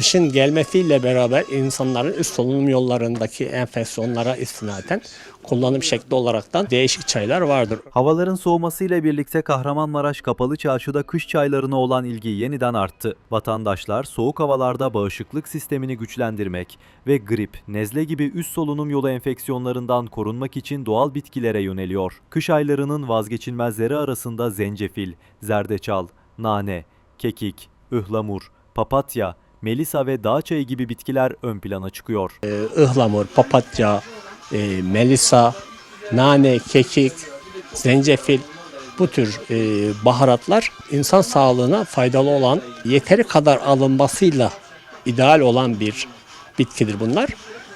Kışın gelmesiyle beraber insanların üst solunum yollarındaki enfeksiyonlara istinaden kullanım şekli olaraktan değişik çaylar vardır. Havaların soğumasıyla birlikte Kahramanmaraş Kapalı Çarşı'da kış çaylarına olan ilgi yeniden arttı. Vatandaşlar soğuk havalarda bağışıklık sistemini güçlendirmek ve grip, nezle gibi üst solunum yolu enfeksiyonlarından korunmak için doğal bitkilere yöneliyor. Kış aylarının vazgeçilmezleri arasında zencefil, zerdeçal, nane, kekik, ıhlamur, papatya, melisa ve dağ çayı gibi bitkiler ön plana çıkıyor. Ee, ıhlamur, papatya, e, melisa, nane, kekik, zencefil bu tür e, baharatlar insan sağlığına faydalı olan, yeteri kadar alınmasıyla ideal olan bir bitkidir bunlar.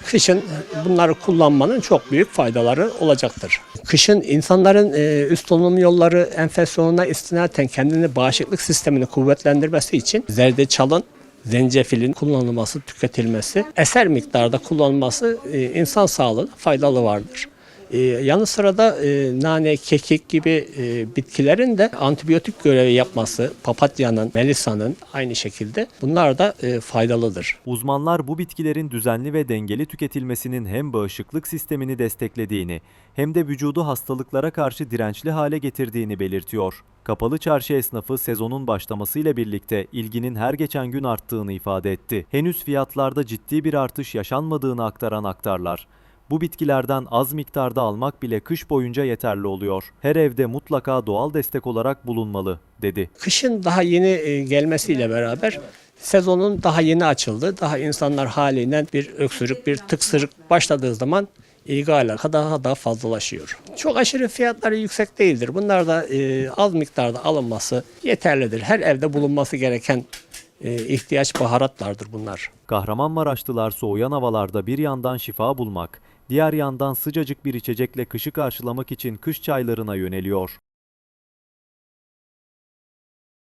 Kışın bunları kullanmanın çok büyük faydaları olacaktır. Kışın insanların e, üst solunum yolları enfeksiyonuna istinaden kendini bağışıklık sistemini kuvvetlendirmesi için zerdeçalın zencefilin kullanılması, tüketilmesi, eser miktarda kullanılması e, insan sağlığına faydalı vardır. E, yanı sıra da e, nane, kekik gibi e, bitkilerin de antibiyotik görevi yapması, papatyanın, melisanın aynı şekilde bunlar da e, faydalıdır. Uzmanlar bu bitkilerin düzenli ve dengeli tüketilmesinin hem bağışıklık sistemini desteklediğini hem de vücudu hastalıklara karşı dirençli hale getirdiğini belirtiyor. Kapalı çarşı esnafı sezonun başlamasıyla birlikte ilginin her geçen gün arttığını ifade etti. Henüz fiyatlarda ciddi bir artış yaşanmadığını aktaran aktarlar. Bu bitkilerden az miktarda almak bile kış boyunca yeterli oluyor. Her evde mutlaka doğal destek olarak bulunmalı, dedi. Kışın daha yeni e, gelmesiyle beraber sezonun daha yeni açıldı. Daha insanlar haliyle bir öksürük, bir tıksırık başladığı zaman ilgi daha da fazlalaşıyor. Çok aşırı fiyatları yüksek değildir. Bunlar da e, az miktarda alınması yeterlidir. Her evde bulunması gereken ihtiyaç baharatlardır bunlar. Kahramanmaraşlılar soğuyan havalarda bir yandan şifa bulmak, diğer yandan sıcacık bir içecekle kışı karşılamak için kış çaylarına yöneliyor.